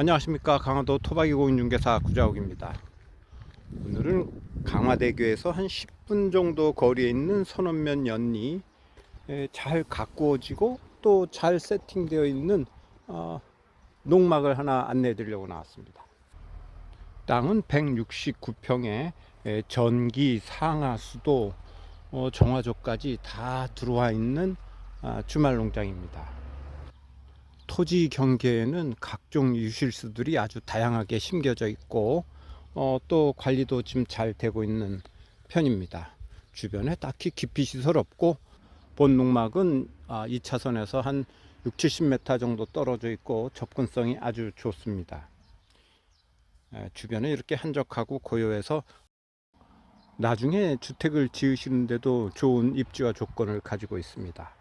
안녕하십니까. 강화도 토박이 공인중개사 구자욱입니다. 오늘은 강화대교에서 한 10분 정도 거리에 있는 선원면 연리 에, 잘 가꾸어지고 또 잘 세팅되어 있는 어, 농막을 하나 안내해 드리려고 나왔습니다. 땅은 169평에 전기 상하 수도 어, 정화조까지 다 들어와 있는 아, 주말 농장입니다 토지 경계에는 각종 유실수들이 아주 다양하게 심겨져 있고 어, 또 관리도 지금 잘 되고 있는 편입니다. 주변에 딱히 기피 시설 없고 본 농막은 아, 2차선에서 한 6, 70m 정도 떨어져 있고 접근성이 아주 좋습니다. 에, 주변에 이렇게 한적하고 고요해서 나중에 주택을 지으시는데도 좋은 입지와 조건을 가지고 있습니다.